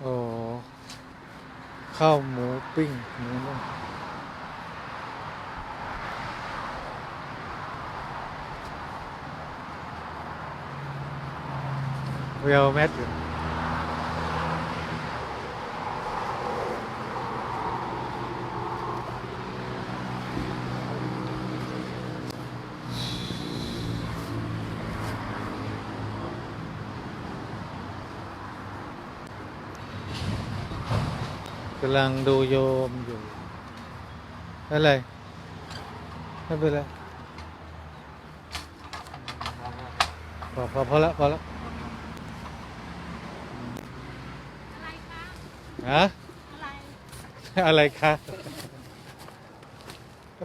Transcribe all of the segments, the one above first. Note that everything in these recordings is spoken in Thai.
โอ้ข้าวหมูปิ้งหมูนุ่มเวลแมทอยู่ำลังดูโยมอยู่อะไรไม่เป็นไรพอพอพอละพอละอะไรคะฮะอะไรอะไรคะ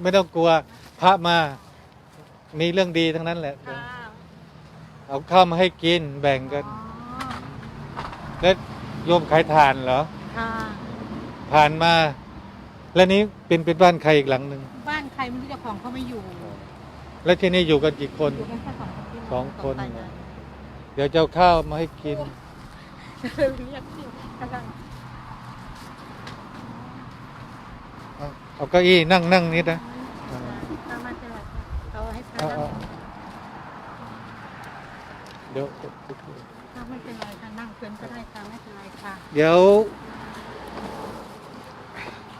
ไม่ต้องกลัว พระมา มีเรื่องดีทั้งนั้นแหละค่ะเอาข้าวมาให้กินแบ่งกันอ๋อแล้วโยมขายทานเหรอค่ะ ผ่านมา แล้วนี้เป็นเป็นบ้านใครอีกหลังหนึ่งบ้านใครไม่รู้เจ้าของเขาไม่อยู่แล้วที่นี่อยู่กันกี่คน อยู่กันแค่สองคนสองคน ต่ไปะเดี๋ยวจะเอาข้าวมาให้กิน เรียกที่กำลังเอาเอาเก้าอี้นั่งนั่งนิดนะเอามาเจอค่ะเอาให้พระเอานั่งเอาเดี๋ยว ถ้าไม่เป็นไรค่ะนั่งเพื่อนก็ได้ค่ะไม่เป็นไรค่ะ เดี๋ยว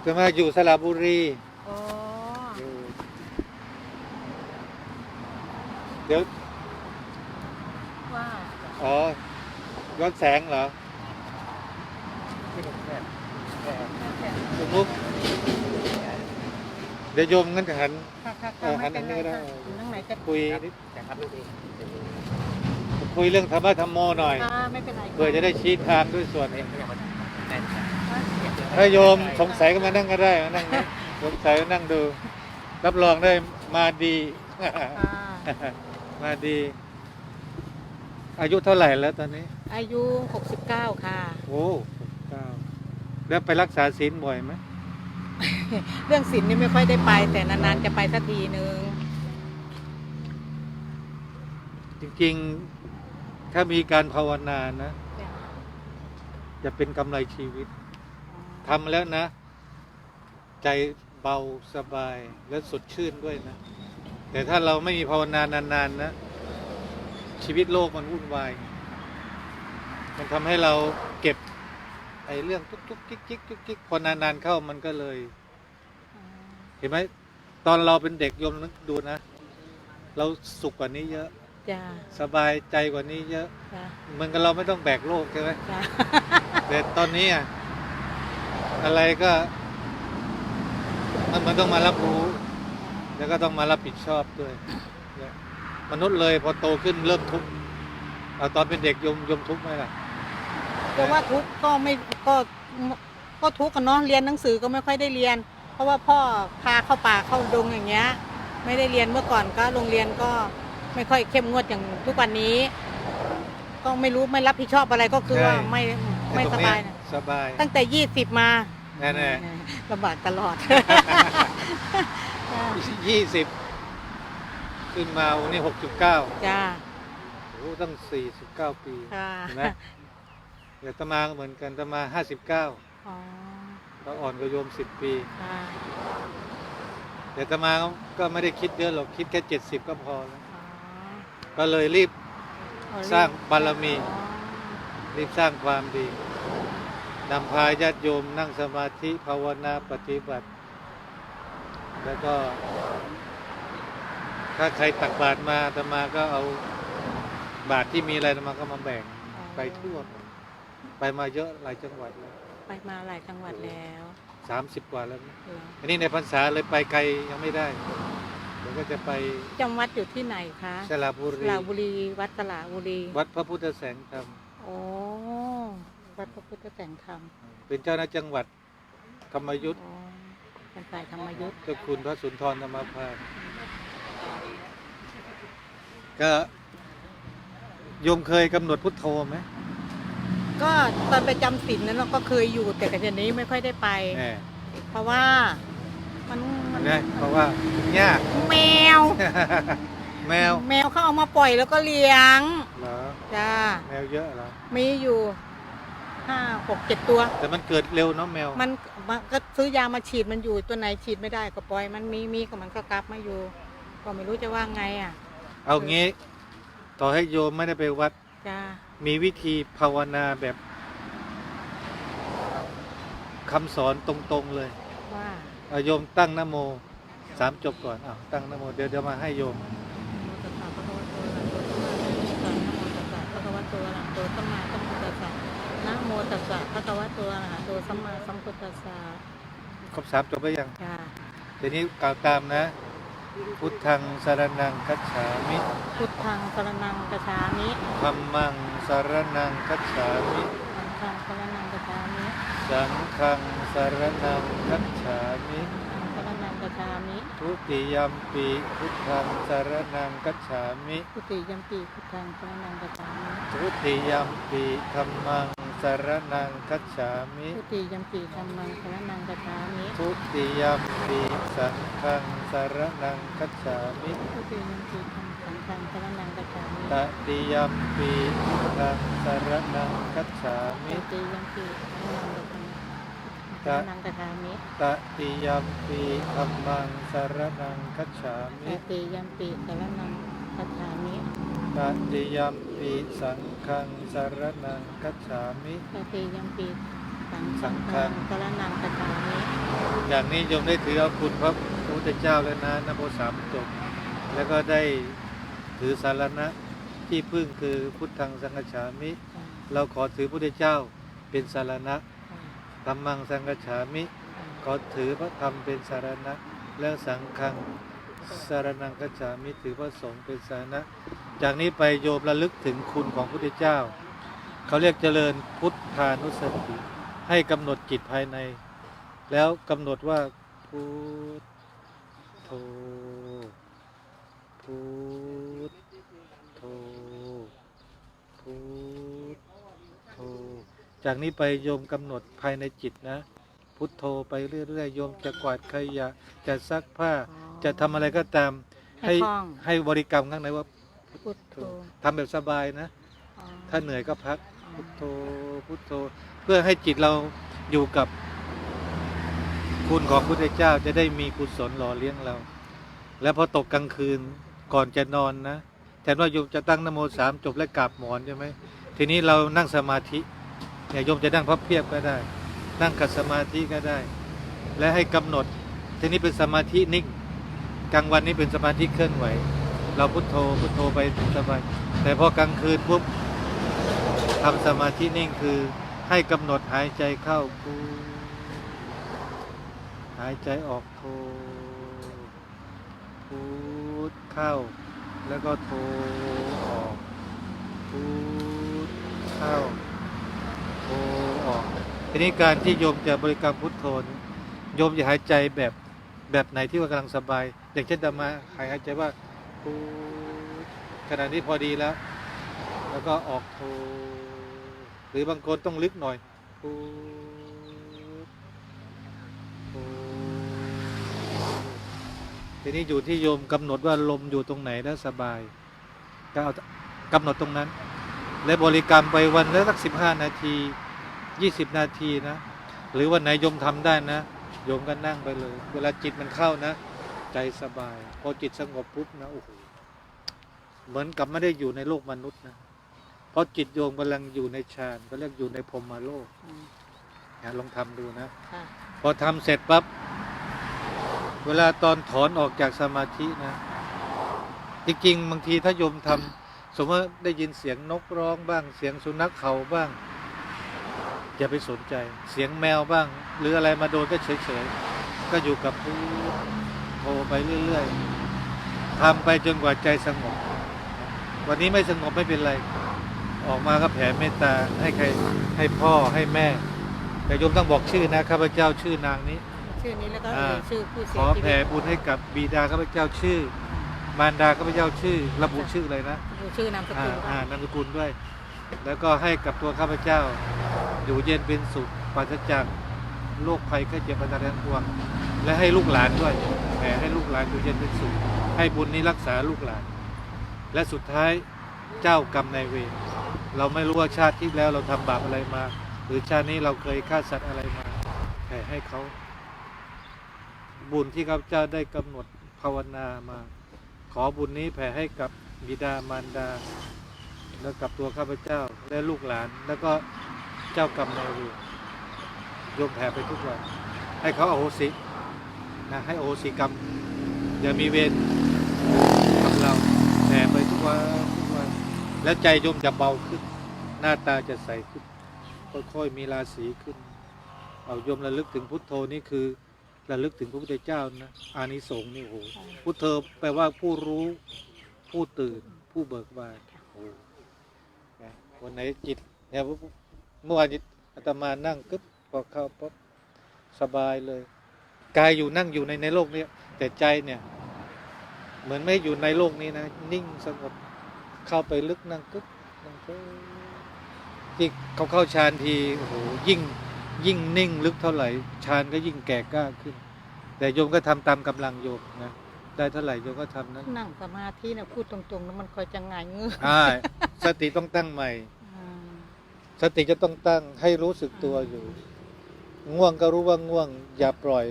จะมาอยู่สระบุรีโอ้เดี๋ยว ว่าอ๋อย้อนแสงเหรอสมมุติเดี๋ยวโยมงั้นจะหัน ค่ะค่ะเอค่ะอไม่เป็นไรหันอันนี้ก็ได้ค่ะอยู่นั่งไหนจะคุยนิดแต่ครับลูกเองคุยเรื่องธรรมะธรรมโมหน่อย ค่ะไม่เป็นไรเพื่อจะได้ชี้ทางด้วยส่วนหไม่นึ่งอยากมาแน่นจ้ะ ถ้าโยมสงสัยก็มานั่งก็ได้มานั่งนะสงสัยก็นั่งดู รับรองได้มาดีค่ะมาดี อายุเท่าไหร่แล้วตอนนี้ อายุ 69 ค่ะ โอ้เก้าแล้วไปรักษาศีลบ่อยไหมเรื่องศีลนี่ไม่ค่อยได้ไป แต่นานๆจะไปสักทีนึง จริงๆ ถ้ามีการภาวนานะ จะเป็นกำไรชีวิต ทำแล้วนะ ใจเบาสบายและสดชื่นด้วยนะ แต่ถ้าเราไม่มีภาวนานานๆนะชีวิตโลกมันวุ่นวาย มันทำให้เราเก็บไอ้เรื่องทุกทุกๆกิ๊กกิ๊กกิ๊กกิ๊กพอนานๆเข้ามันก็เลย เห็นไหมตอนเราเป็นเด็กโยมนึกดูนะ เราสุขกว่านี้เยอะ จ้าสบายใจกว่านี้เยอะ จ้าเหมือนกับเราไม่ต้องแบกโลกใช่ไหม จ้า แต่ตอนนี้อะ อะไรก็มันมันต้องมารับรู้ แล้วก็ต้องมารับผิดชอบด้วยมนุษย์เลยพอโตขึ้นเริ่มทุกข์เอาตอนเป็นเด็กยมยมทุกข์ไหมล่ะก็ว่าทุกข์ก็ไม่ก็ก็ทุกข์กันเนาะเรียนหนังสือก็ไม่ค่อยได้เรียน เพราะว่าพ่อพาเข้าป่าเข้าดงอย่างเงี้ย ไม่ได้เรียนเมื่อก่อนก็โรงเรียนก็ไม่ค่อยเข้มงวดอย่างทุกวันนี้ ก็ไม่รู้ไม่รับผิดชอบอะไรก็คือว่าไม่ไม่สบายนะ สบายตั้งแต่ยี่สิบมาแน่แน่ลำบากตลอด ยี่สิบขึ้นมาวันนี้หกจุดเก้าจ้าโอ้ตั้งสี่สิบเก้าปีค่ะเห็นไหมเดี๋ยวตมาก็เหมือนกันตมาห้าสิบเก้าอ๋อก็อ่อนกว่าโยมสิบปีค่ะเดี๋ยวตมาก็ไม่ได้คิดเยอะหรอกคิดแค่เจ็ดสิบก็พอแล้วอ๋อก็เลยรีบอ๋อสร้างบารมีอ๋อรีบสร้างความดี นำพาญาติโยมนั่งสมาธิภาวนาปฏิบัติ แล้วก็ ถ้าใครตักบาตรมาอาตมาก็เอาบาตรที่มีอะไรอาตมาก็มาแบ่งไปทั่วหมดไปมาเยอะหลายจังหวัดแล้วไปมาหลายจังหวัดแล้วสามสิบกว่าแล้วนะเหรออันนี้ในพรรษาเลยไปไกลยังไม่ได้เดี๋ยวก็จะไปจำวัดอยู่ที่ไหนคะสระบุสรีระบุรีวัดสระบุรี วัดพระพุทธแสงธรรมโอ้ วัดพระพุทธแสงธรรมเป็นเจ้าหน้าจังหวัดธรรมยุทธอ๋อเป็นฝ่ายธรรมยุทธ์เจ้าคุณพระสุนทรธรรมพานก็โยมเคยกำหนดพุทโธไหมก็ตอนไปจำศีลนั้นเราก็เคยอยู่แต่กันเดี๋ยวนี้ไม่ค่อยได้ไป แหมเพราะว่ามันมันนะเพราะว่ายาก แมว แมวแมวเขาเอามาปล่อยแล้วก็เลี้ยงเหรอจ้าแมวเยอะเหรอมีอยู่ ห้าหกเจ็ดตัว แต่มันเกิดเร็วเนาะแมว มันมันก็ซื้อยามาฉีดมันอยู่ตัวไหนฉีดไม่ได้ก็ปล่อย มันมีมีก็มันก็กลับมาอยู่ ก็ไม่รู้จะว่าไงอะเอางี้ ต่อให้โยมไม่ได้ไปวัด จ้ามีวิธีภาวนาแบบคำสอนตรงๆเลยว่า เอาโยมตั้งนะโมสามจบก่อนอ้าวตั้งนะโมเดี๋ยวเดี๋ยวมาให้โยม นะโมตัสสะภะคะวะโตอะระหะโตสัมมาสัมพุทธัสสะนะโมตัสสะภะคะวะโตอะระหะโต สัมมาสัมพุทธัสสะครบสามจบไปยังจ้าทีนี้กล่าวตามนะ พุทธังสารนังคัจฉามิพุทธังสรนังกัจฉามิธัมมังสารนังคัจฉามิ สังฆังสรนังกัจฉามิสังฆังสารนังคัจฉามิ สังฆังสรนังกัจฉามิทุติยัมปีพุทธังสารนังคัจฉามิ พุติยัมปิพุทธังสรนังกัจฉามิ ทุติยัมปีธัมมัง สารนังคัจฉามิพุติยัมปิธรรมังสรนังกัจฉามิทุติยัมปีสังฆังสารนังคัจฉามิพุติยัมปิธรรมสังฆังสรนังกัจฉามิตติยัมปีพุทธังสารนังคัจฉามิพุติยัมปิสรนังกัจฉามิตติยัมปีธัมมังสารนังคัจฉาตมิติยัมปิสรนังกัจฉามิ ตติยัมปีสังฆังสารนังคัจฉามิตติยัมปิสังฆังสรนังกัจฉามิอย่างนี้โยมได้ถือเอาคุณพระพุทธเจ้าแล้วนะนโมสามจบ แล้วก็ได้ถือสารณะที่พึ่งคือพุทธังสังฆฉามิ เราขอถือพุทธเจ้าเป็นสารณะธรรมังสังฆฉามิ ขอถือพระธรรมเป็นสารณะ แล้วสังฆัง สารนังกัจฉามิถือพระสงฆ์เป็นสาระจากนี้ไปโยมระลึกถึงคุณของพุทธเจ้า เขาเรียกเจริญพุทธานุสติ ให้กำหนดจิตภายใน แล้วกำหนดว่าพุทโธพุทโธพุทโธจากนี้ไปโยมกำหนดภายในจิตนะ พุทโธไปเรื่อยๆโยมจะกวาดขยะจะซักผ้า จะทำอะไรก็ตามให้ให้คล่อง ให้บริกรรมข้างในว่าพุทโธทำแบบสบายนะ อ๋อถ้าเหนื่อยก็พัก พุทโธพุทโธ เพื่อให้จิตเราอยู่กับคุณของพุทธเจ้าจะได้มีกุศลหล่อเลี้ยงเรา แล้วพอตกกลางคืนก่อนจะนอนนะแทนว่าโยมจะตั้งนโมสามจบและกราบหมอนใช่ไหมทีนี้เรานั่งสมาธิเนี่ยโยมจะนั่งพับเพียบก็ได้ นั่งขัดสมาธิก็ได้ และให้กำหนด ทีนี้เป็นสมาธินิ่ง กลางวันนี้เป็นสมาธิเคลื่อนไหว เราพุทโธพุทโธไปสบายแต่พอกลางคืนปุ๊บทำสมาธินิ่งคือให้กำหนดหายใจเข้าพูหายใจออกโทพูดเข้า แล้วก็โทออกพูดเข้าโทออกทีนี้การที่โยมจะบริกรรมพุทโธโยมจะหายใจแบบ แบบไหนที่ว่ากำลังสบาย อย่างเช่นตมาหายหายใจว่าพูดขณะนี้พอดีแล้ว แล้วก็ออกโทหรือบางคนต้องลึกหน่อยทีนี้อยู่ที่โยมกำหนดว่าลมอยู่ตรงไหนแล้วสบาย ก็เอากำหนดตรงนั้น และบริกรรมไปวันละสักสิบห้านาทียี่สิบนาทีนะ หรือวันไหนโยมทำได้นะ โยมก็นั่งไปเลย เวลาจิตมันเข้านะ ใจสบาย พอจิตสงบปุ๊บนะโอ้โหเหมือนกับไม่ได้อยู่ในโลกมนุษย์นะเพราะจิตโยมกำลังอยู่ในฌานก็เรียกอยู่ในพรหมโลกอืมนะลองทำดูนะค่ะพอทำเสร็จปั๊บเวลาตอนถอนออกจากสมาธินะ จริงๆบางทีถ้าโยมทำสมมติว่าได้ยินเสียงนกร้องบ้าง เสียงสุนัขเห่าบ้างอย่าไปสนใจ เสียงแมวบ้าง หรืออะไรมาโดนก็เฉยๆ ก็อยู่กับผู้โทรไปเรื่อยๆทำไปจนกว่าใจสงบ วันนี้ไม่สงบไม่เป็นไร ออกมาก็แผ่เมตตาให้ใครให้พ่อให้แม่ แต่โยมต้องบอกชื่อนะข้าพเจ้าชื่อนางนี้ ชื่อนี้แล้วก็อ่าเอ่ยชื่อผู้เสีขยอชีแผ่วิตบุญให้กับบิดาข้าพเจ้าชื่อ มารดาข้าพเจ้าชื่อ ระบุชื่อเลยนะ ดูชื่อนามสอ่ากุลอ่านามสกุลด้วย แล้วก็ให้กับตัวข้าพเจ้า อยู่เย็นเป็นสุขปราศจาก โรคภัยแค่เจ็บปัญหาทั้งปวงและให้ลูกหลานด้วยแผ่ให้ลูกหลานอยู่เย็นเป็นสุขให้บุญนี้รักษาลูกหลาน และสุดท้ายเจ้ากรรมนายเวรเราไม่รู้ว่าชาติที่แล้วเราทำบาปอะไรมา หรือชาตินี้เราเคยฆ่าสัตว์อะไรมาแผ่ให้เขา บุญที่ข้าพเจ้าได้กำหนดภาวนามา ขอบุญนี้แผ่ให้กับบิดามารดา แล้วกับตัวข้าพเจ้าและลูกหลาน แล้วก็เจ้ากรรมนายเวร โยมแผ่ไปทุกวัน ให้เขาอโหสินะให้อโหสิกรรม อย่ามีเวรกับเราแผ่ไปทุกวันทุกวัน แล้วใจโยมจะเบาขึ้น หน้าตาจะใสขึ้น ค่อยๆมีราศีขึ้น เอาโยมระลึกถึงพุทโธนี่คือระลึกถึงพระพุทธเจ้านะอานิสงส์นี่โอ้โหพุทโธแปลว่าผู้รู้ผู้ตื่นผู้เบิกบานโอ้นะวันไหนจิตเนี่ยเมื่อวานจิตอาตมานั่งกึ๊บ พอเข้าปั๊บสบายเลยกายอยู่นั่งอยู่ในในโลกนี้แต่ใจเนี่ย เหมือนไม่อยู่ในโลกนี้นะ นิ่งสงบเข้าไปลึกนั่งกึ๊บนั่งกึ๊บที่เขาเข้าฌานทีโอ้โหยิ่ง ยิ่งนิ่งลึกเท่าไหร่ฌานก็ยิ่งแก่กล้าขึ้น แต่โยมก็ทำตามกำลังโยมนะได้เท่าไหร่โยมก็ทำนั้นนั่งสมาธินะพูดตรงๆแล้วมันคอยจะง่ายเงื้ออ่าสติต้องตั้งใหม่อืมสติจะต้องตั้งให้รู้สึกตัวอยู่ ง่วงก็รู้ว่าง่วง อย่าปล่อย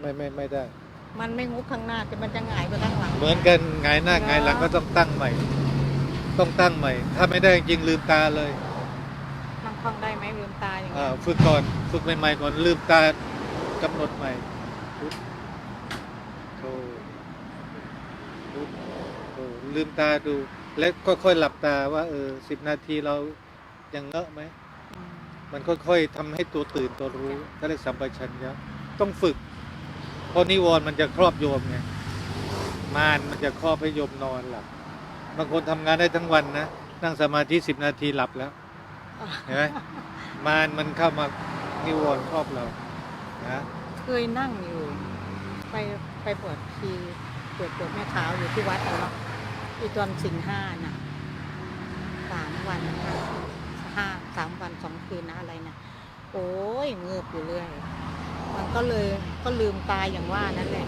ไม่ไม่ไม่ได้ มันไม่งุบข้างหน้าแต่มันจะหงายไปข้างหลังเหมือนกันไงายหน้าไงายหลังก็ต้องตั้งใหม่ ต้องตั้งใหม่ ถ้าไม่ได้จริงลืมตาเลยนั่งคล่องได้ไหมลืมตาอย่างอ่าเงี้ยฝึกก่อนฝึกใหม่ๆก่อนลืมตากำหนดใหม่พุทโธพุทโธลืมตาดู แล้วค่อยๆหลับตาว่าเออสิบนาทีเรายังเงอะไหมอื มันค่อยๆทำให้ตัวตื่นตัวรู้ถ้าเรียกสัมปชัญญะต้องฝึก เพราะนิวรณ์มันจะครอบโยมไงมารมันจะครอบให้โยมนอนหลับบางคนทำงานได้ทั้งวันนะนั่งสมาธิสิบนาทีหลับแล้วเห็นไหมมารมันเข้ามานิวรณ์ครอบเรานะเคยนั่งอยู่ ไปไปปวดทีปวดปวดแม่เท้าอยู่ที่วัดอะเนาะอีตอนสิงห้าน่ะสามวันห้า ห้าสามวันสองคืนนะอะไรนะโอ้ยเงือบอยู่เรื่อย มันก็เลยก็ลืมตายอย่างว่านั่นแหละ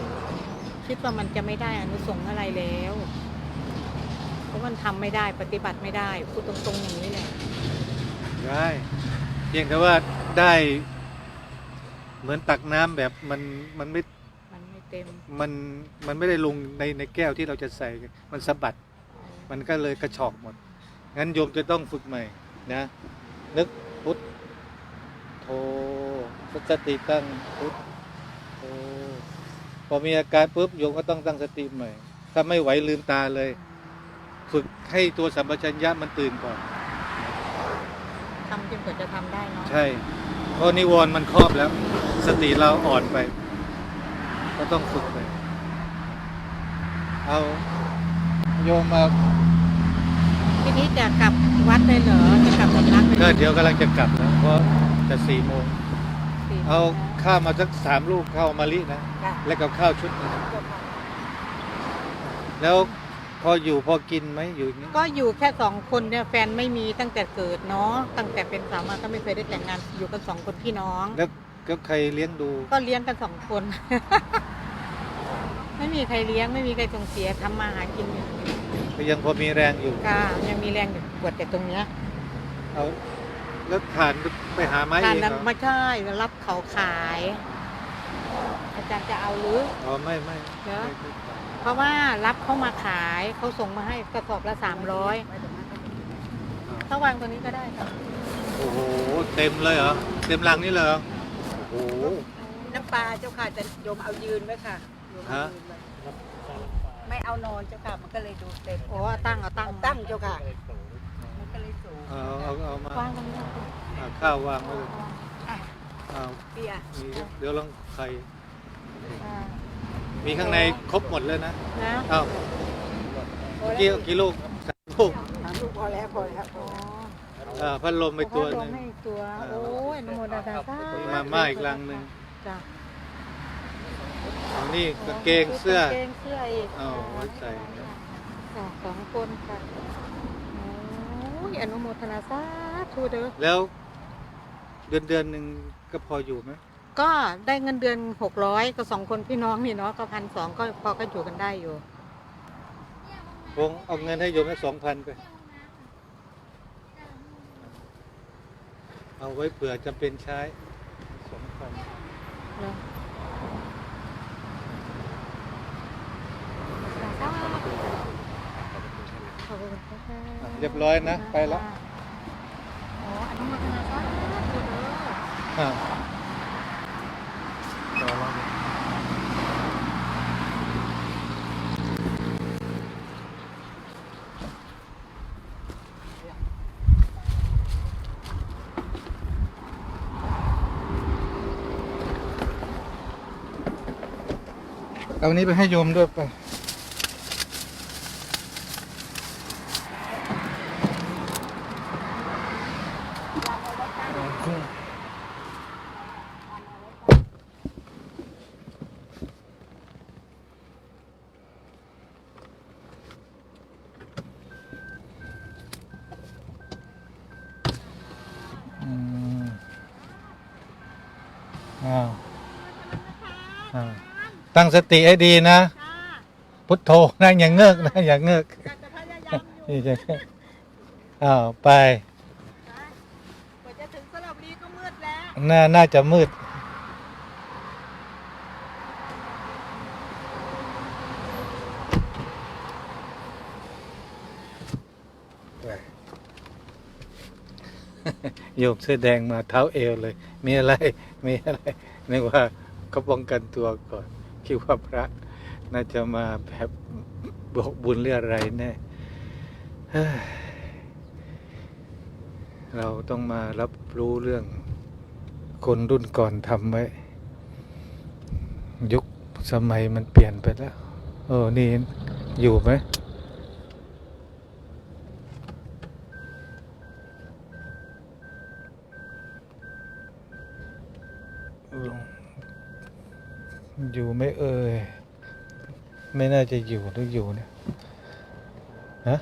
คิดว่ามันจะไม่ได้อนุสงส์อะไรแล้ว เพราะมันทำไม่ได้ปฏิบัติไม่ได้พูดตรงๆอย่างนี้แหละได้เพียงแต่ว่าได้เหมือนตักน้ำแบบมันมันไม่มันไม่เต็มมันมันไม่ได้ลงในในแก้วที่เราจะใส่มันสะบัด มันก็เลยกระชอกหมด งั้นโยมจะต้องฝึกใหม่ นะนึกพุทธโธสติตั้งพุทธโธพอมีอาการปุ๊บโยมก็ต้องตั้งสติใหม่ ถ้าไม่ไหวลืมตาเลย ฝึกให้ตัวสัมปชัญญะมันตื่นก่อนทำจนกว่าจะทำได้เนาะใช่เพราะนิวรณ์มันครอบแล้ว สติเราอ่อนไป ก็ต้องฝึกไป เอาโยมมาที นี้จะกลับวัดได้เหรอ จะกลับสำนักไปก็เดี๋ยวกำลังจะกลับแล้วเพราะจะสี่โมงสี่โมงเอาแล้วข้าวมาสักสามลูกข้าวมะลินะ จ้ะแล้วกับข้าวชุดหนึงแล้วพออยู่พอกินไหมอยู่อย่างนี้ก็อยู่แค่สองคนเนี่ยแฟนไม่มีตั้งแต่เกิดเนาะ ตั้งแต่เป็นสาวมาก็ไม่เคยได้แต่งงาน อยู่กันสองคนพี่น้อง แล้วก็ใครเลี้ยงดู ก็เลี้ยงกันสองคน ไม่มีใครเลี้ยงไม่มีใครส่งเสียทำมาหากินอยู่ ก็ยังพอมีแรงอยู่ก็ยังมีแรงอยู่ปวดแต่ตรงเนี้ยเอาแล้วฐานไปหาไม้ทานเองนั้นเหรอไม่ใช่รับเขาขาย อาจารย์จะเอาหรือ อ๋อไม่ไม่เหรอไม่ไม่เพราะว่ารับเขามาขายเขาส่งมาให้กระสอบละสามร้อยอ่าถ้าวางตัวนี้ก็ได้ค่ะโอ้โหเต็มเลยเหรอเต็มรังนี่เลยเหรอโอ้โห น้ำปลาเจ้าค่ะจะโยมเอายืนไว้ค่ะโยมเอาฮะ ยืนไว้ ไม่เอานอนเจ้าค่ะ มันก็เลยดูเต็มโอ้เอาตั้งเอาตั้งตั้งเจ้าค่ะ มันก็เลยสูงเอาเอาเอามาวางตรงนี้อ่าข้าววางไว้เลยอะเอาเปียมีเดี๋ยวลองไข่อ่ามีข้างในครบหมดเลยนะนะเอาพอกี่แล้วกี่ลูกสามลูกสามลูกพอแล้วพอแล้วอ๋ออ่าพัดลมไปตัวหนึงให้ตัวอ่าโอ้ยอนโมดาสาธุมีมาม่าอีกลังหนึ่งจ้ะ เอานี่กางเกงเสื้อ กางเกงเสื้ออีกเอาไว้ใส่จ้ะสองคนค่ะโอ้ยอนุโมทนาสาธุเด้อ แล้วเดือนเดือนหนึ่งก็พออยู่ไหมก็ได้เงินเดือนหกร้อยก็สองคนพี่น้องนี่เนาะก็พันสองก็พอก็อยู่กันได้อยู่คงเอาเงินให้โยมแค่สองพันไป เอาไว้เผื่อจะเป็นใช้สมควรเหรอข อะเรียบร้อยนะ ไปแล้วอ๋ออนุโมทนาสาธุเด้อ อะต่อแล้วดิเอาอันนี้ไปให้โยมด้วยไป อืม อ้าวอ้าวตั้งสติให้ดีนะพุทโธนะอย่างเงือกนะอย่างเงือกจะพยายามอยู่นี่จะอ้าวไปกว่าจะถึงสระบุรีก็มืดแล้ว น่าน่าจะมืด โยมเสื้อแดงมาเท้าเอวเลย มีอะไร มีอะไรนึกว่าเขาป้องกันตัวก่อน คิดว่าพระ น่าจะมาแบบบอกบุญเรื่องอะไรแน่เราต้องมารับรู้เรื่องคนรุ่นก่อนทำไว้ ยุคสมัยมันเปลี่ยนไปแล้ว เออ นี่อยู่ไหม อยู่ไหม่เอ่ยไม่น่าจะอยู่หรืออยู่เนี่ยฮะ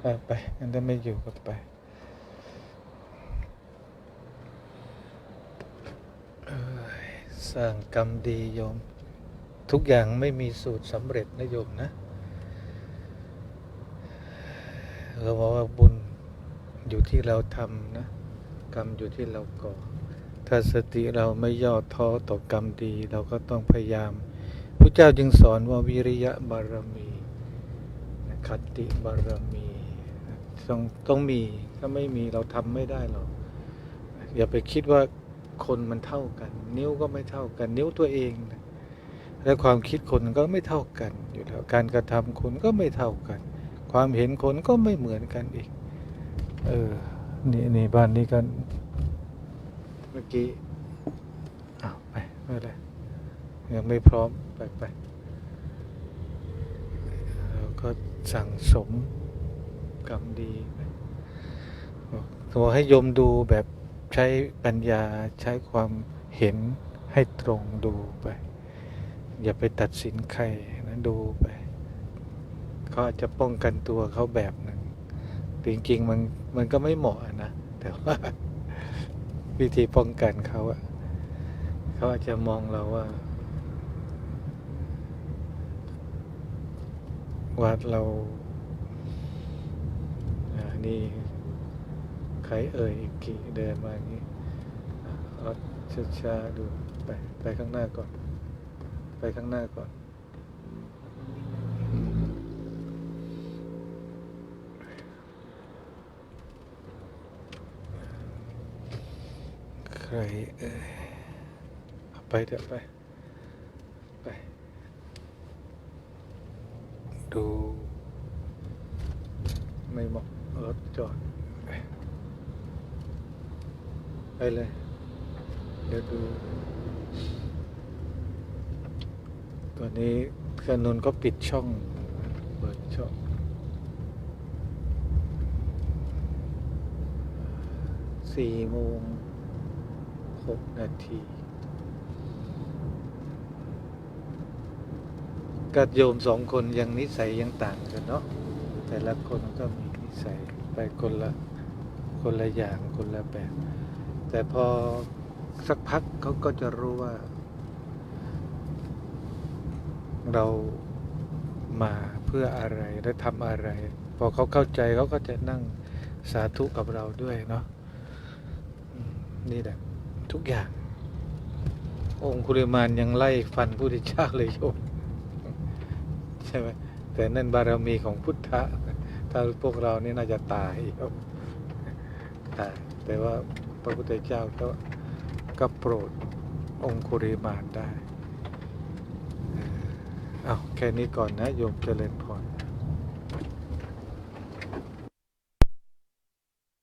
ไปไปอันถ้าไม่อยู่ก็ไปสร้างกรรมดีโยม ทุกอย่างไม่มีสูตรสำเร็จนะโยมนะเราบอกว่าบุญอยู่ที่เราทำนะ กรรมอยู่ที่เราก่อ ถ้าสติเราไม่ย่อท้อต่อกรรมดี เราก็ต้องพยายามพระเจ้าจึงสอนว่าวิริยะบารมีขัตติบารมีต้องต้องมีถ้าไม่มีเราทำไม่ได้หรอกอย่าไปคิดว่าคนมันเท่ากัน นิ้วก็ไม่เท่ากัน นิ้วตัวเองนะและความคิดคนก็ไม่เท่ากันอยู่แล้วการกระทำคนก็ไม่เท่ากัน ความเห็นคนก็ไม่เหมือนกันอีก เออนี่นี่บ้านนี้กัน เมื่อกี้อ้าวไปไม่เป็นไรยังไม่พร้อม ไปไปเราก็สั่งสมกรรมดีไปบอให้โยมดูแบบใช้ปัญญาใช้ความเห็นให้ตรงดูไป อย่าไปตัดสินใครนะดูไปเขาอาจจะป้องกันตัวเขาแบบหนึ่งจริงๆมันมันก็ไม่เหมาะนะ แต่ว่า วิธีป้องกันเขาอะเขาอาจจะมองเราว่า ว่าเราอ่านี่ใครเอ่ยกี่เดินมาอย่างนี้อะเอาช้าๆดูไปไปข้างหน้าก่อน ไปข้างหน้าก่อน ใค รเอ่ยเอาไปเถอะไป ไป ดู ไม่เหมาะรถจอด ไปไปเลย เดี๋ยวดูตัวนี้ขนนก็ปิดช่อง เปิดช่องสี่โมง หกนาทีกัดโยมสองคนยังนิสัยยังต่างกันเนาะแต่ละคนก็มีนิสัยไปคนละคนละอย่างคนละแบบ แต่พอสักพักเขาก็จะรู้ว่า เรามาเพื่ออะไรและทำอะไร พอเขาเข้าใจเขาก็จะนั่งสาธุกับเราด้วยเนาะนี่แหละ ทุกอย่าง องคุริมานยังไล่ฟันพุทธเจ้าเลยโยมใช่ไหมแต่นั่นบารมีของพุทธะถ้าพวกเรานี่น่าจะตายโยมตายแต่ว่าพระพุทธเจ้าก็ก็โปรดองคุริมานได้เอาแค่นี้ก่อนนะโยมเจริญพ